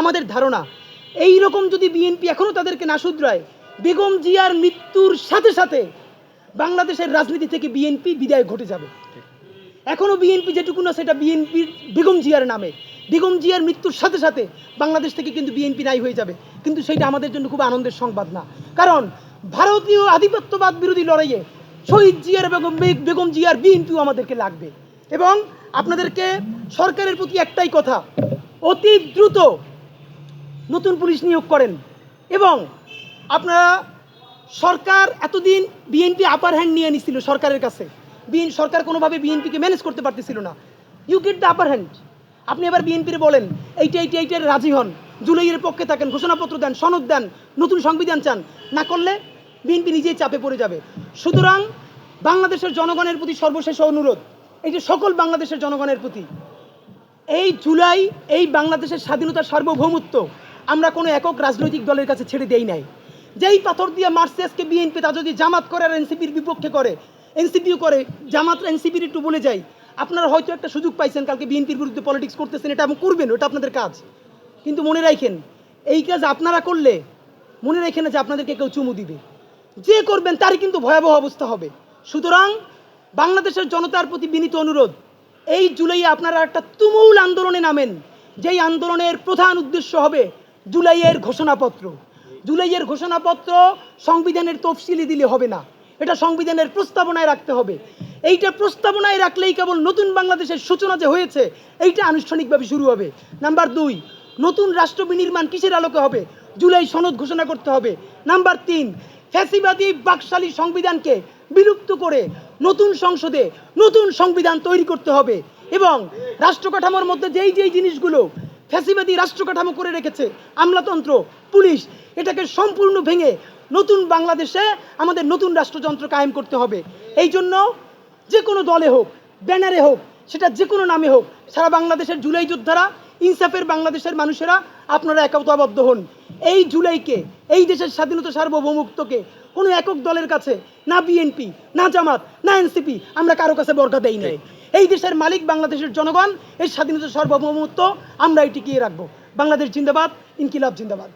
আমাদের ধারণা। এই রকম যদি বিএনপি এখনও তাদেরকে না শুধরায়, বেগম জিয়ার মৃত্যুর সাথে সাথে বাংলাদেশের রাজনীতি থেকে বিএনপি বিদায় ঘটে যাবে। এখনও বিএনপি যেটুকু না, সেটা বিএনপির বেগম জিয়ার নামে। বেগম জিয়ার মৃত্যুর সাথে সাথে বাংলাদেশ থেকে কিন্তু বিএনপি নাই হয়ে যাবে। কিন্তু সেটা আমাদের জন্য খুব আনন্দের সংবাদ না। কারণ ভারতীয় আধিপত্যবাদ বিরোধী লড়াইয়ে শহীদ জিয়ার বেগম বেগম জিয়ার বিএনপিও আমাদেরকে লাগবে। এবং আপনাদেরকে সরকারের প্রতি একটাই কথা, অতি দ্রুত নতুন পুলিশ নিয়োগ করেন। এবং আপনারা সরকার এতদিন বিএনপি আপার হ্যান্ড নিয়ে নিছিল সরকারের কাছে। বিএন, সরকার কোনোভাবে বিএনপিকে ম্যানেজ করতে পারতেছিল না। You get the upper hand আপনি এবার বিএনপির বলেন, এইটা এইটা এইটার রাজি হন। জুলাইয়ের পক্ষে থাকেন, ঘোষণাপত্র দেন, সনদ দেন, নতুন সংবিধান চান। না করলে বিএনপি নিজেই চাপে পড়ে যাবে। সুতরাং বাংলাদেশের জনগণের প্রতি সর্বশেষ অনুরোধ, এই যে সকল বাংলাদেশের জনগণের প্রতি, এই জুলাই, এই বাংলাদেশের স্বাধীনতার সার্বভৌমত্ব আমরা কোনো একক রাজনৈতিক দলের কাছে ছেড়ে দেই নাই। যেই পাথর দিয়ে মারছে আজকে বিএনপি, তা যদি জামাত করে আর এনসিপির বিপক্ষে করে, এনসিপিও করে, জামাত এনসিপির একটু বলে যাই, আপনারা হয়তো একটা সুযোগ পাইছেন কালকে বিএনপির বিরুদ্ধে পলিটিক্স করতেছেন, এটা এবং করবেন, ওটা আপনাদের কাজ। কিন্তু মনে রাখেন, এই কাজ আপনারা করলে মনে রাখেন যে আপনাদেরকে কেউ চুমু দিবে। যে করবেন তারই কিন্তু ভয়াবহ অবস্থা হবে। সুতরাং বাংলাদেশের জনতার প্রতি বিনীত অনুরোধ, এই জুলাইয়ে আপনারা একটা তুমুল আন্দোলনে নামেন, যেই আন্দোলনের প্রধান উদ্দেশ্য হবে জুলাইয়ের ঘোষণাপত্র। জুলাইয়ের ঘোষণাপত্র সংবিধানের তফসিলি দিলে হবে না। এটা সংবিধানের প্রস্তাবনায় রাখতে হবে। এইটা প্রস্তাবনায় রাখলেই কেবল নতুন বাংলাদেশের সূচনা যে হয়েছে, এইটা আনুষ্ঠানিকভাবে শুরু হবে। নাম্বার দুই, নতুন রাষ্ট্র বিনির্মাণ কিসের আলোকে হবে? জুলাই সনদ ঘোষণা করতে হবে। নাম্বার তিন, ফ্যাসিবাদী বাকশালী সংবিধানকে বিলুপ্ত করে নতুন সংসদে নতুন সংবিধান তৈরি করতে হবে। এবং রাষ্ট্র কাঠামোর মধ্যে যেই যেই জিনিসগুলো ফ্যাসিবাদী রাষ্ট্র কাঠামো করে রেখেছে আমলাতন্ত্র, পুলিশ। এটাকে সম্পূর্ণ ভেঙে নতুন বাংলাদেশে আমাদের নতুন রাষ্ট্রযন্ত্র কায়েম করতে হবে। এই জন্য যে কোনো দলে হোক, ব্যানারে হোক, সেটা যে কোনো নামে হোক, সারা বাংলাদেশের জুলাই যোদ্ধারা, ইনসাফের বাংলাদেশের মানুষেরা আপনারা একতাবদ্ধ হন। এই জুলাইকে, এই দেশের স্বাধীনতা সার্বভৌমত্বকে কোনো একক দলের কাছে, না বিএনপি, না জামাত, না এনসিপি, আমরা কারও কাছে বর্গা দেই নাই। এই দেশের মালিক বাংলাদেশের জনগণ, এই স্বাধীনতা সার্বভৌমত্ব আমরা টিকিয়ে রাখব। বাংলাদেশ জিন্দাবাদ, ইনকিলাব জিন্দাবাদ।